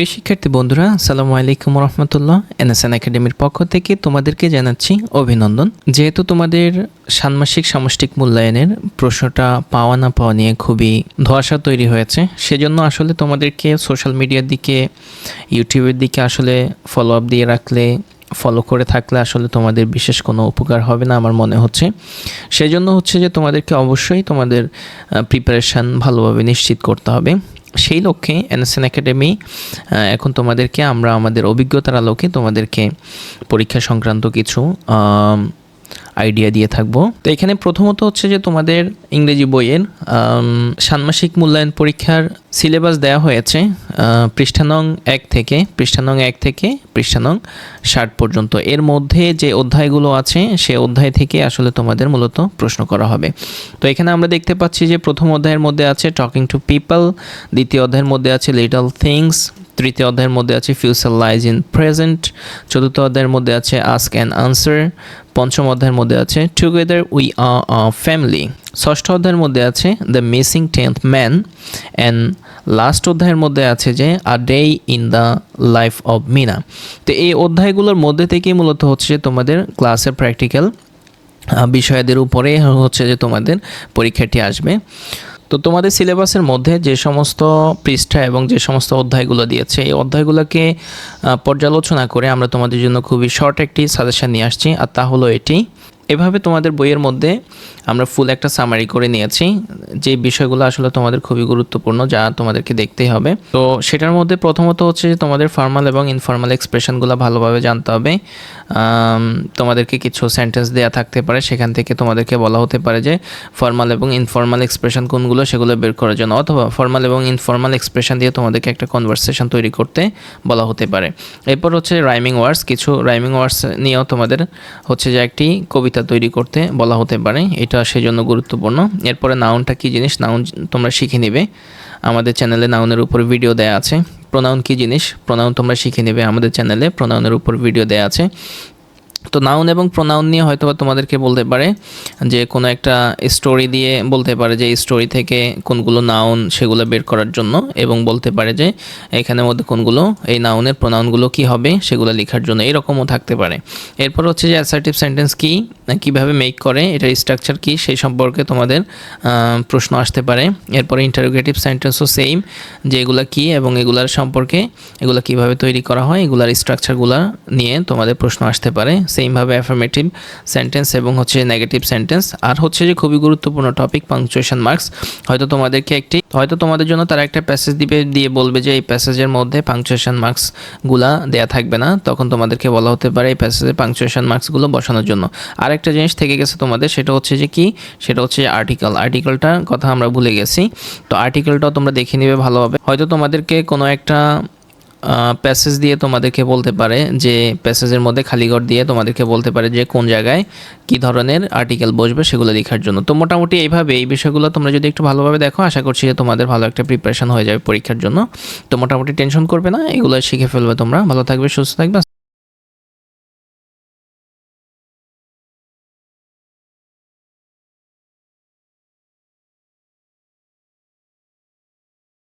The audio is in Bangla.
প্রিয় শিক্ষার্থী বন্ধুরা, আসসালামু আলাইকুম রহমতুল্লাহ এনএসএন একাডেমির পক্ষ থেকে তোমাদেরকে জানাচ্ছি অভিনন্দন। যেহেতু তোমাদের ষান্মাসিক সামষ্টিক মূল্যায়নের প্রশ্নটা পাওয়া না পাওয়া নিয়ে খুবই ধোয়াশা তৈরি হয়েছে, সেজন্য আসলে তোমাদেরকে সোশ্যাল মিডিয়ার দিকে, ইউটিউবের দিকে আসলে ফলো আপ দিয়ে রাখলে ফলো করে থাকলে আসলে তোমাদের বিশেষ কোনো উপকার হবে না আমার মনে হচ্ছে। সেজন্য হচ্ছে যে তোমাদেরকে অবশ্যই তোমাদের প্রিপারেশান ভালোভাবে নিশ্চিত করতে হবে। সেই লক্ষ্যে এনএসএন একাডেমি এখন তোমাদেরকে আমরা আমাদের অভিজ্ঞতার আলোকে তোমাদেরকে পরীক্ষা সংক্রান্ত কিছু আইডিয়া দিয়ে থাকব। তো এখানে প্রথমত হচ্ছে যে তোমাদের ইংরেজি বইয়ের ষান্মাসিক মূল্যায়ন পরীক্ষার সিলেবাস দেওয়া হয়েছে পৃষ্ঠানং এক থেকে পৃষ্ঠানং এক থেকে পৃষ্ঠানং ষাট পর্যন্ত। এর মধ্যে যে অধ্যায়গুলো আছে, সে অধ্যায় থেকে আসলে তোমাদের মূলত প্রশ্ন করা হবে। তো এখানে আমরা দেখতে পাচ্ছি যে প্রথম অধ্যায়ের মধ্যে আছে টকিং টু পিপল দ্বিতীয় অধ্যায়ের মধ্যে আছে লিটল থিংস তৃতীয় অধ্যায়ের মধ্যে আছে ফিউচার লাইজ ইন প্রেজেন্ট চতুর্থ অধ্যায়ের মধ্যে আছে আস্ক অ্যান্ড আনসার পঞ্চম অধ্যায়ের মধ্যে আছে টুগেদার উই আ ফ্যামিলি ষষ্ঠ অধ্যায়ের মধ্যে আছে the missing tenth man and last অধ্যায়ের মধ্যে আছে যে a day in the life of Mina তো এই অধ্যায়গুলোর মধ্যে থেকেই মূলত হচ্ছে যে তোমাদের ক্লাসের প্র্যাকটিক্যাল বিষয়াদের উপরে হচ্ছে যে তোমাদের পরীক্ষাটি আসবে। তো তোমাদের সিলেবাসের মধ্যে যে সমস্ত পৃষ্ঠা এবং যে সমস্ত অধ্যায়গুলো দিয়েছে, এই অধ্যায়গুলোকে পর্যালোচনা করে আমরা তোমাদের জন্য খুবই শর্ট একটি সাজেশন নিয়ে আসছি। আর তা হলো এটি এভাবে তোমাদের বইয়ের মধ্যে আমরা ফুল একটা সামারি করে নিয়েছি, যে বিষয়গুলো আসলে তোমাদের খুবই গুরুত্বপূর্ণ যা তোমাদেরকে দেখতেই হবে। তো সেটার মধ্যে প্রথমত হচ্ছে যে তোমাদের ফর্মাল এবং ইনফর্মাল এক্সপ্রেশনগুলো ভালোভাবে জানতে হবে। তোমাদেরকে কিছু সেন্টেন্স দেয়া থাকতে পারে, সেখান থেকে তোমাদেরকে বলা হতে পারে যে ফর্মাল এবং ইনফর্মাল এক্সপ্রেশন কোনগুলো সেগুলো বের করার জন্য, অথবা ফর্মাল এবং ইনফর্মাল এক্সপ্রেশন দিয়ে তোমাদেরকে একটা কনভারসেশন তৈরি করতে বলা হতে পারে। এরপর হচ্ছে রাইমিং ওয়ার্ডস কিছু রাইমিং ওয়ার্ডস নিয়েও তোমাদের হচ্ছে যে একটি কবিতা তৈরি করতে বলা হতে পারে। এটা সেজন্য গুরুত্বপূর্ণ। এরপরে নাউনটা কী জিনিস? নাউন তোমরা শিখে নেবে। আমাদের চ্যানেলে নাউনের উপর ভিডিও দেয়া আছে। প্রোনাউন কী জিনিস? প্রোনাউন তোমরা শিখে নেবে আমাদের চ্যানেলে প্রোনাউনের উপর ভিডিও দেয়া আছে। তো নাউন এবং প্রোনাউন নিয়ে হয়তো তোমাদেরকে বলতে পারে যে, কোনো একটা স্টোরি দিয়ে বলতে পারে যে স্টোরি থেকে কোনগুলো নাউন সেগুলো বের করার জন্য এবং বলতে পারে যে, এখানের মধ্যে কোনগুলো, এই নাউনের প্রোনাউনগুলো কি হবে সেগুলো লেখার জন্য এরকমও থাকতে পারে। এরপর হচ্ছে যে অ্যাসার্টিভ সেন্টেন্স কি? কীভাবে মেক করে, এটার স্ট্রাকচার কি, সেই সম্পর্কে তোমাদের প্রশ্ন আসতে পারে। এরপরে ইন্টারোগেটিভ সেন্টেন্সও সেম যে এগুলো কি এবং এগুলার সম্পর্কে, এগুলো কীভাবে তৈরি করা হয়, এগুলার স্ট্রাকচারগুলো নিয়ে তোমাদের প্রশ্ন আসতে পারে। সেমভাবে অ্যাফার্মেটিভ সেন্টেন্স এবং হচ্ছে নেগেটিভ সেন্টেন্স আর হচ্ছে যে খুবই গুরুত্বপূর্ণ টপিক পাংচুয়েশন মার্কস হয়তো তোমাদেরকে একটি হয়তো তোমাদের জন্য তারা একটা প্যাসেজ দিবে, দিয়ে বলবে যে এই প্যাসেজের মধ্যে পাংচুয়েশন মার্কসগুলা দেয়া থাকবে না। তখন তোমাদেরকে বলা হতে পারে এই প্যাসেজে পাংচুয়েশন মার্কসগুলো বসানোর জন্য। আরেকটা জিনিস থেকে গেছে তোমাদের, সেটা হচ্ছে যে কি? সেটা হচ্ছে আর্টিকেল আর্টিকেলটার কথা আমরা ভুলে গেছি। তো আর্টিকেলটাও তোমরা দেখে নেবে ভালোভাবে। হয়তো তোমাদেরকে কোনো একটা প্যাসেজ দিয়ে তোমাদেরকে বলতে পারে যে প্যাসেজের মধ্যে খালিঘর দিয়ে তোমাদেরকে বলতে পারে যে কোন জায়গায় কি ধরনের আর্টিকেল বসবে সেগুলো লেখার জন্য। তো মোটামুটি এইভাবে এই বিষয়গুলো তোমরা যদি একটু ভালোভাবে দেখো, আশা করছি যে তোমাদের ভালো একটা প্রিপারেশন হয়ে যাবে পরীক্ষার জন্য। তো মোটামুটি টেনশন করবে না, এগুলো শিখে ফেলবে তোমরা। ভালো থাকবে, সুস্থ থাকবে